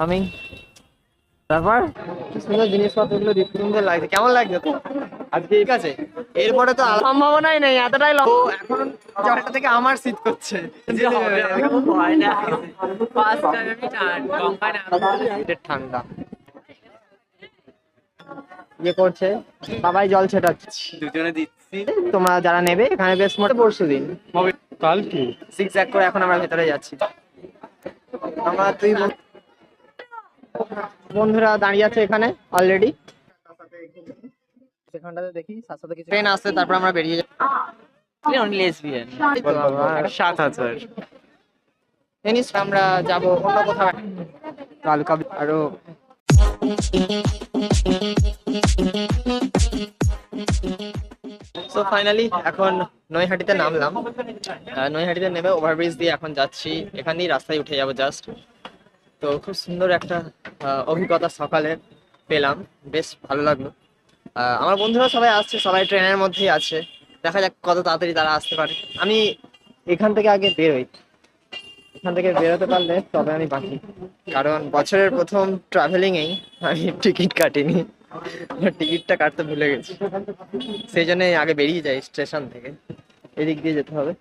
আমি তারপর? কি সুন্দর জিনিসপত্রগুলো সুন্দর লাগছে। কেমন লাগছে তো? আজকে ঠিক আছে। এরপরে তো সম্ভাবনাই নেই এতটাই লম্বা। এখন জলটা থেকে আমার শীত করছে। ঠান্ডা। ইয়ে করছে সবাই জল ছেটাচ্ছে। দুজনে দিচ্ছি। তোমরা যারা নেবে এখানে বেশ মোটে পরশু দিন। হবে। কালকে সিক্স এক করে এখন আমরা ভেতরে যাচ্ছি। আমরা তুই বন্ধুরা দাঁড়িয়ে আছে এখানে অলরেডি সেখানটাতে দেখি সাত সাথে কিছু ট্রেন আসছে তারপর আমরা বেরিয়ে যাব। লেসবিয়ান সাত হাজার জানিস আমরা যাব অন্য কোথাও কালকা আরও সো ফাইনালি এখন নৈহাটিতে নামলাম। নৈহাটিতে নেমে ওভারব্রিজ দিয়ে এখন যাচ্ছি। এখানেই রাস্তায় উঠে যাব জাস্ট তো খুব সুন্দর একটা অভিজ্ঞতা সকালে পেলাম। বেশ ভালো লাগল। আমার বন্ধুরা সবাই আসছে, সবাই ট্রেনের মধ্যেই আছে। দেখা যাক কত তাড়াতাড়ি তারা আসতে পারে। আমি এখান থেকে আগে বেরোই। এখান থেকে বেরোতে পারলে তবে আমি বাকি। কারণ বছরের প্রথম ট্রাভেলিং এই আমি টিকিট কাটিনি। টিকিটটা কাটতে ভুলে গেছি। সেই জন্যই আগে বেরিয়ে যাই স্টেশন থেকে। এদিক দিয়ে যেতে হবে।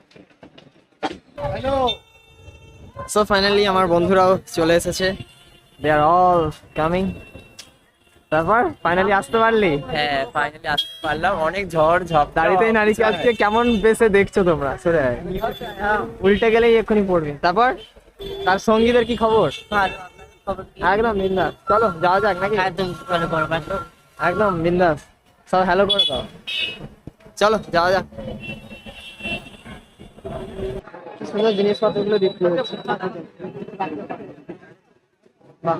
সো ফাইনালি আমার বন্ধুরাও চলে এসেছে। দে আর অল কামিং তারপর ফাইনালি আসতে পারলি? হ্যাঁ ফাইনালি আসতে পারলাম। অনেক ঝড় ঝপ দাড়িতেই নারীকে আজকে কেমন বেসে দেখছ তোমরা? সরে উল্টে গেলেই এক্ষুনি পড়বি। তারপর? তার সঙ্গীদের কি খবর? একদম বিন্দাস। চলো যাওয়া যাক নাকি? একদম বিন্দাস। সব হ্যালো করে দাও। চলো যাওয়া যাক। সুন্দর জিনিসপত্রগুলো বিক্রি হচ্ছে। বাহ।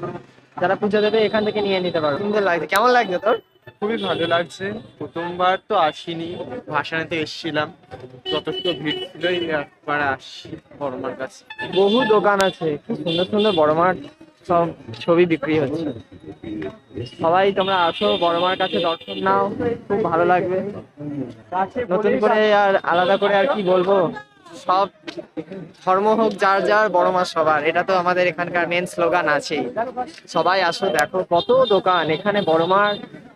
যারা পুজো দেবে এখান থেকে নিয়ে নিতে পারো। সুন্দর লাগছে। কেমন লাগছে তোর? খুবই ভালো লাগছে। প্রথমবার তো আসিনি ভাসানেতে এসেছিলাম। যথেষ্ট ভিড় ছিল একবার আসছি বড়মার কাছে। বহু দোকান আছে কি সুন্দর সুন্দর বড় মাঠ সব ছবি বিক্রি হচ্ছে। সবাই তোমরা আসো বড় মার কাছে দর্শন নাও খুব ভালো লাগবে। নতুন করে আর আলাদা করে আর কি বলব? সব ধর্ম হোক যার যার বড় মা সবার। এটা তো আমাদের এখানকার মেন স্লোগান আছেই। সবাই আসো দেখো কত দোকান। এখানে বড় মার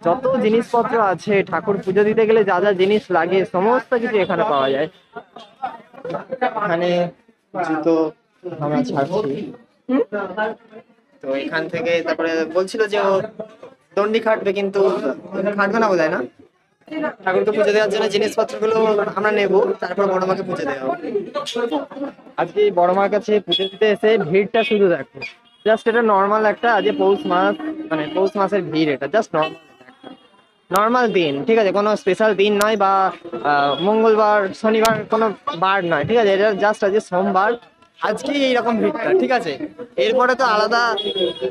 যত জিনিসপত্র আছে ঠাকুর পুজো দিতে গেলে যা যা জিনিস লাগে সমস্ত কিছু এখানে পাওয়া যায়। এখানে জুতো আমরা ছাড়ছি। তো এখান থেকে তারপরে বলছিল যে ও দণ্ডি খাটবে কিন্তু খাটবে না বোধহয় না? ঠাকুরকে পুজো দেওয়ার জন্য জিনিসপত্রগুলো আমরা নেব, তারপর বড় মাকে পুজো দেওয়া। আজকে বড় মার কাছে পুজো দিতে এসে ভিড়টা শুধু দেখো। জাস্ট এটা নর্মাল একটা আজ পৌষ মাস মানে পৌষ মাসের ভিড় এটা, জাস্ট নর্মাল নর্মাল দিন, ঠিক আছে? কোনো স্পেশাল দিন নয় বা মঙ্গলবার, শনিবার কোনো বার নয়, ঠিক আছে? এটা জাস্ট আজকে সোমবার। আজকে এইরকম ভিড়টা, ঠিক আছে? এরপরে তো আলাদা,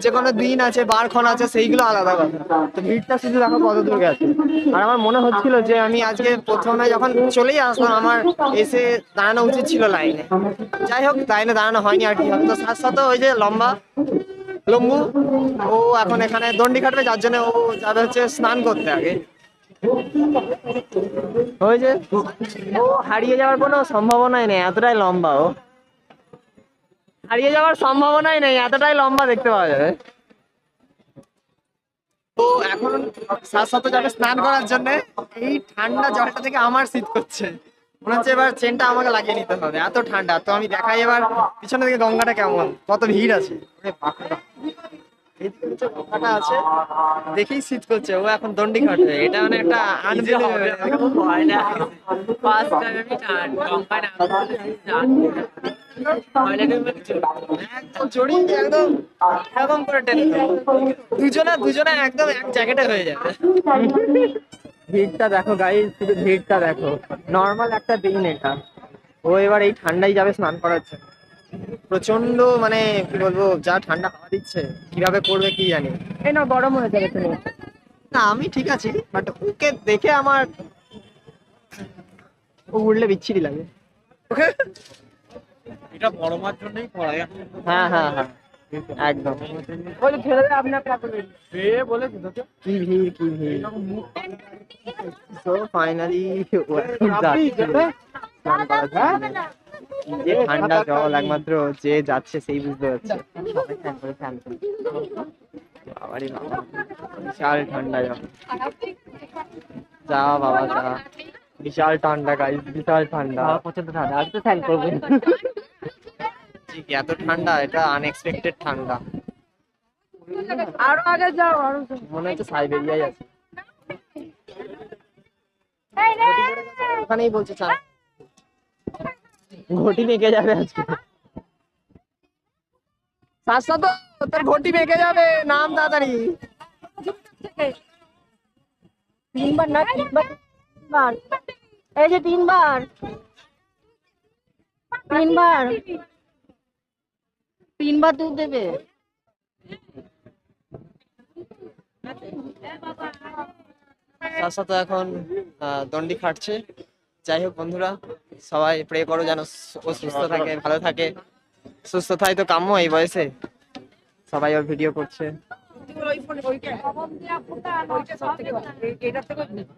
যে কোনো দিন আছে বারক্ষণ আছে, সেইগুলো আলাদা কথা। তো ভিড়টা শুধু দেখো কত দূর গেছে আর আমার মনে হচ্ছিল যে আমি আজকে প্রথমে যখন চলেই আসলাম, আমার এসে দাঁড়ানো উচিত ছিল লাইনে। যাই হোক, লাইনে দাঁড়ানো হয়নি আর কি হবে। তো সাথে সাথে ওই যে লম্বা লম্বু, ও এখন এখানে দণ্ডি কাটবে, যার জন্য ও যাবে হচ্ছে স্নান করতে আগে। ওই যে, ও হারিয়ে যাওয়ার কোনো সম্ভাবনাই নেই, এতটাই লম্বা ও। হারিয়ে যাওয়ার সম্ভাবনাই নেই এতটাই লম্বা দেখতে পাওয়া যাবে। ও এখন সাত সাথে যাবে স্নান করার জন্য। এই ঠান্ডা জলটা থেকে আমার শীত করছে। মনে হচ্ছে এবার চেনটা আমাকে লাগিয়ে নিতে হবে। এত ঠান্ডা। তো আমি দেখাই এবার পিছনে গঙ্গাটা কেমন। কত ভিড় আছে। গঙ্গাটা দেখেই শীত করছে। ও এখন দণ্ডি খাটবে এটা মানে একটা আনবিলিভেবল ভয় না ফার্স্ট টাইম আমি গঙ্গায় নাম ভয় লাগে একদম একদম এরকম করে টেনে দেবো। দুজনে দুজনে একদম এক জ্যাকেটে হয়ে যাবে। ভিড়টা দেখো গাই শুধু ভিড়টা দেখো। নর্মাল একটা দিন এটা। ও এবার এই ঠান্ডায় যাবে স্নান করার জন্য। প্রচণ্ড মানে কি বলব যা ঠান্ডা হাওয়া দিচ্ছে কীভাবে করবে কি জানি। এই না গরম হয়ে যাবে তুমি। না আমি ঠিক আছি বাট ওকে দেখে আমার ও উড়লে বিচ্ছিরি লাগে। এটা বড় মার জন্যই করা হ্যাঁ হ্যাঁ হ্যাঁ। একদম। ওই ছেলেরা আপনি আপনি এ বলে তোকে কি ভিড় কি ভিড়। তো ফাইনালি আপনি যেতে? স্নান করার জন্য। কি যে ঠান্ডা জল একমাত্র যে যাচ্ছে সেই বুঝতে পারছে। সবাই fan করে fan করে। বাবারে বাবা। বিশাল ঠান্ডা জল। যা বাবা যা। বিশাল ঠান্ডা গাইস বিশাল ঠান্ডা। প্রচণ্ড ঠান্ডা। আর তো ফ্যান করবে ঠিক এত ঠান্ডা এটা আনএক্সপেক্টেড ঠান্ডা। আরও আগে যাও আরও মনে হচ্ছে সাইবেরিয়াই আছে। ওখানেই বলছে চান ঘটি মেকে যাবে আজকে। শাশ্বত তোর ঘটি মেকে যাবে নাম তাড়াতাড়ি। তিনবার না তিনবার তিনবার। এই যে তিনবার। তিনবার। তিনবার দুধ দেবে? শাশ্বত এখন আহ, দণ্ডি খাটছে। যাই হোক বন্ধুরা সবাই প্রে করো যেন ও সুস্থ থাকে ভালো থাকে। সুস্থতাই তো কাম্য এই বয়সে। সবাই ওর ভিডিও করছে।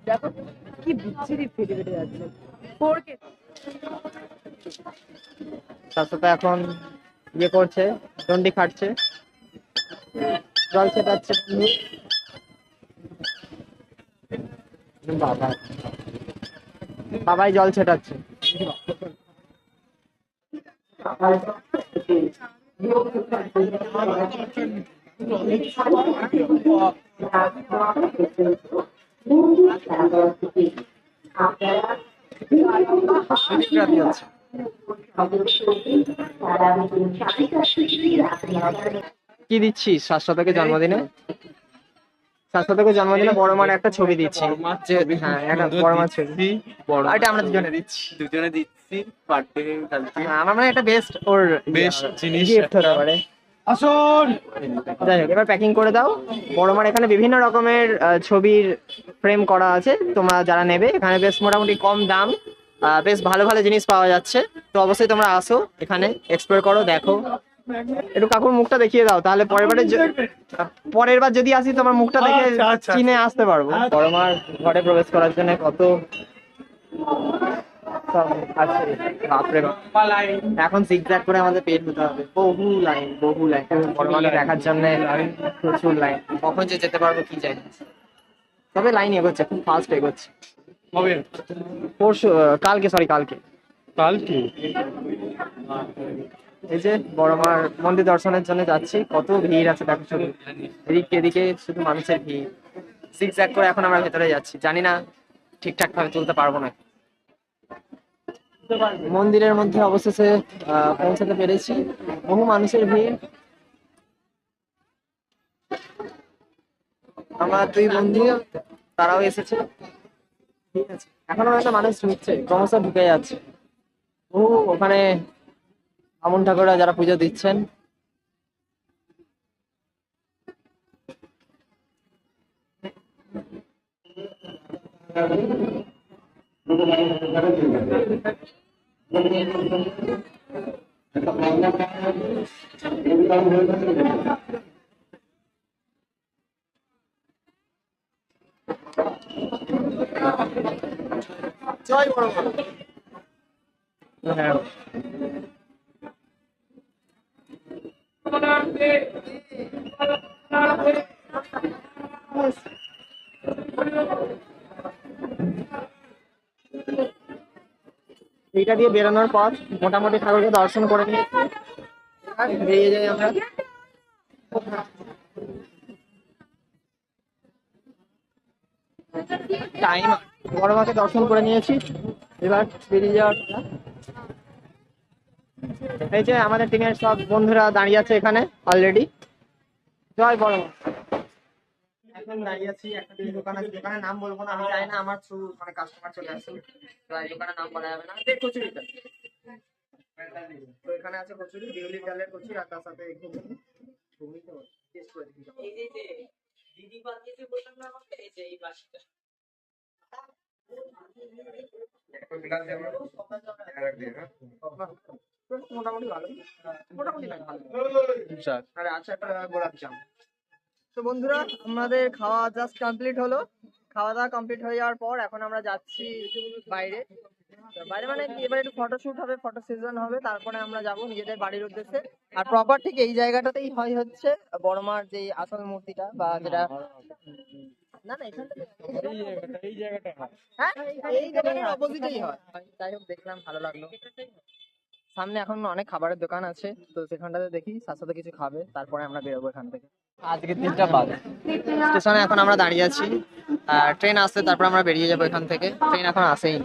যাচ্ছে শাশ্বত এখন ইয়ে করছে দণ্ডি খাটছে। জল ছেটাচ্ছে বাবা। বাবাই জল ছেটাচ্ছে। রাতি হচ্ছে কি দিচ্ছিস শাশ্বতকে জন্মদিনে? শাশ্বতকে জন্মদিনে বড় মার একটা ছবি দিচ্ছি। হ্যাঁ একটা বড় মার ছবি। এটা আমরা দুজনে দিচ্ছি। দুজনে দিচ্ছি হ্যাঁ, একটা বেস্ট ওর Best জিনিস গিফট হতে পারে। আসুন যাই হোক এবার প্যাকিং করে দাও। বড় মার এখানে বিভিন্ন রকমের ছবির ফ্রেম করা আছে। তোমরা যারা নেবে এখানে বেশ মোটামুটি কম দাম। বেশ ভালো ভালো জিনিস পাওয়া যাচ্ছে। তো অবশ্যই তোমরা আসো এখানে এক্সপ্লোর করো দেখো। একটু কাকুর মুখটা দেখিয়ে দাও তাহলে পরের বারে পরের বার যদি আসি তোমার মুখটা দেখে আচ্ছা, আচ্ছা। চিনে আসতে পারব। বড় মার ঘরে প্রবেশ করার জন্য কত এখন জিগজ্যাগ করে আমাদের পেট হতে হবে। বহু লাইন বহু লাইন। দেখার জন্য প্রচুর লাইন। কখন যে যেতে পারব কি জানি তবে লাইন এগোচ্ছে খুব ফাস্ট এগোচ্ছে। পরশু কালকে সরি কালকে। কালকে? এই যে বড় মার মন্দির দর্শনের জন্য যাচ্ছি কত ভিড় আছে দেখো শুধু। এদিকে এদিকে শুধু মানুষের ভিড়। জিগজ্যাগ করে এখন আমরা ভেতরে যাচ্ছি। জানি না ঠিকঠাক ভাবে তুলতে পারব না মন্দিরের মধ্যে অবশেষে পৌঁছাতে পেরেছি। বহু মানুষের ভিড়। আমার দুই বন্ধু তারাও এসেছে। এখনও একটা মানুষ ঢুকছে ক্রমশ ঢুকে যাচ্ছে। বহু ওখানে আমন ঠাকুররা যারা পুজো দিচ্ছেন। জয় হ্যাঁ। এইটা দিয়ে বেরোনোর পর মোটামুটি ঠাকুরকে দর্শন করে বেরিয়ে যাই আমরা। টাইম বড় মাকে দর্শন করে নিয়েছি। এবার বেরিয়ে যাওয়ার এই যে আমাদের টিমের সব বন্ধুরা দাঁড়িয়ে আছে এখানে অলরেডি জয় বড় মা। এখন দাঁড়িয়ে আছি একটা দোকান আছে দোকানের নাম বলব না আমি চাই না আমার থ্রু মানে কাস্টমার চলে আসে। তো দোকানের নাম বলা যাবে না। দেখ কচুরিটা তো এখানে আছে কচুরি বিউলি ডালের কচুরি আর তার সাথে ঘুগনি ঘুগনি। তো টেস্ট করে দেখি এই যে যে দিদি বানিয়েছে বললাম না আমাকে? এই যে এই বাসিটা। মোটামুটি ভালো মোটামুটি ভালো। স্যার। একটা গোলাপ জাম তো বন্ধুরা আমাদের খাওয়া জাস্ট কমপ্লিট হলো। খাওয়া দাওয়া কমপ্লিট হয়ে যাওয়ার পর এখন আমরা যাচ্ছি বাইরে। বাইরে মানে এবার একটু ফটোশুট হবে ফটো সেশন হবে তারপরে আমরা যাব নিজেদের বাড়ির উদ্দেশ্যে। আর প্রপার ঠিক এই জায়গাটাতেই হয় হচ্ছে বড়মার যে আসল মূর্তিটা বা যেটা না না এখান থেকে এই জায়গাটা হ্যাঁ। এই দোকানের অপোজিটেই হয়। যাই হোক দেখলাম ভালো লাগল। সামনে এখন অনেক খাবারের দোকান আছে তো সেখানটাতে দেখি সাথে সাথে কিছু খাবে তারপরে আমরা বেরোবো এখান থেকে। আজকে তিনটা বাদ স্টেশনে এখন আমরা দাঁড়িয়ে আছি। ট্রেন আসছে তারপর আমরা বেরিয়ে যাব এখান থেকে। ট্রেন এখন আসেই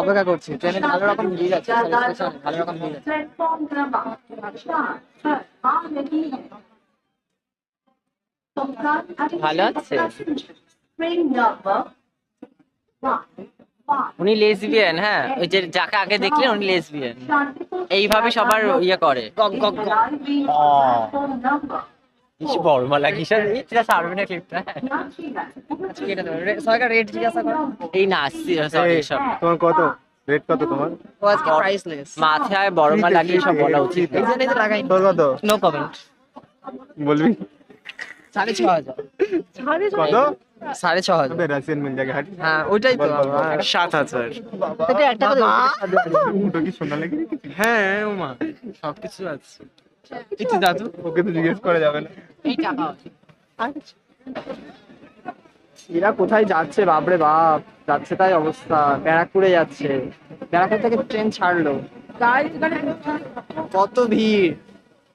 অপেক্ষা করছি ট্রেনে ভালো রকম ভিড় আছে ভালো রকম ভিড় আছে। ভালো আছে? উনি লেসবিয়ান হ্যাঁ? ওই যে যাকে আগে দেখলেন উনি লেসবিয়ান এইভাবে সবার ইয়ে করে। কিসের এটা সারবে না ক্লিপটা সরকার রেট জিজ্ঞাসা করো। এই নাচ সরি সব। তোমার কত? রেট কত তোমার? ও আজকে প্রাইসলেস মাথায় বড় মালা লাগিয়ে সব বলা উচিত? এই জন্যই তো লাগাই। কত? নো কমেন্ট বলবি? সাড়ে ছ হাজার। হ্যাঁ সাত হাজার। হ্যাঁ কিছু আচ্ছা। এরা কোথায় যাচ্ছে? বাপরে বাপ যাচ্ছে তাই অবস্থা। ব্যারাকুরে যাচ্ছে। ব্যারাকপুর থেকে ট্রেন ছাড়লো। কত ভিড়?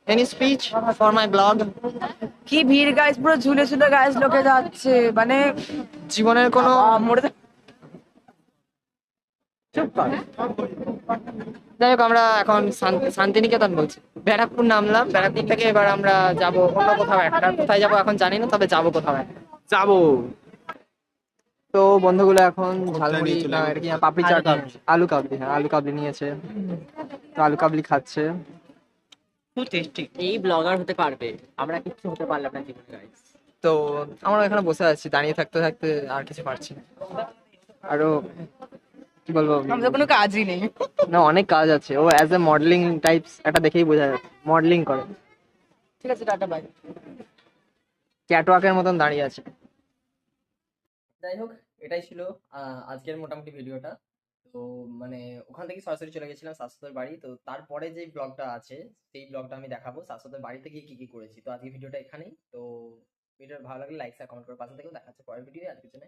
Any speech for my blog কি ভিড় গাইস পুরো ঝুলে ঝুলে গাইস লোকে যাচ্ছে। মানে জীবনের কোনো মরে যাই হোক আমরা এখন শান্তিনিকেতন বলছি। ব্যারাকপুর নামলাম। ব্যারাকপুর থেকে এবার আমরা যাব অন্য কোথাও একটা কোথায় যাব এখন জানি না তবে যাব কোথাও একটা যাব। তো বন্ধুগুলো এখন ঝালমুড়ি পাপড়ি চাট আলু কাবলি হ্যাঁ আলু কাবলি নিয়েছে। তো আলু কাবলি খাচ্ছে। খুব টেস্টি এই ব্লগার হতে পারবে। আমরা কিচ্ছু হতে পারলাম না জীবনে গাইস তো আমরা এখানে বসে আছি দাঁড়িয়ে থাকতে থাকতে আর কিছু পারছি না। আরও কি বলব? আমাদের কোনো কাজই নেই। না অনেক কাজ আছে। ও অ্যাজ এ মডেলিং টাইপস একটা দেখেই বোঝা যাচ্ছে। মডেলিং করে। ঠিক আছে টাটা বাই ক্যাটওয়াকের মতন দাঁড়িয়ে আছে। যাই হোক এটাই ছিল আহ, আজকের মোটামুটি ভিডিওটা তো মানে ওখান থেকে সরাসরি চলে গেছিলাম শাশ্বতের বাড়ি। তো তারপরে যে ব্লগটা আছে, সেই ব্লগটা আমি দেখাবো। শাশ্বতের বাড়িতে গিয়ে কি কি করেছি। তো আজকে ভিডিওটা এখানেই। তো ভিডিওটা ভালো লাগলে লাইক আর কমেন্ট করে পাশে থেকেও দেখাচ্ছে পরের ভিডিও আজকের জন্য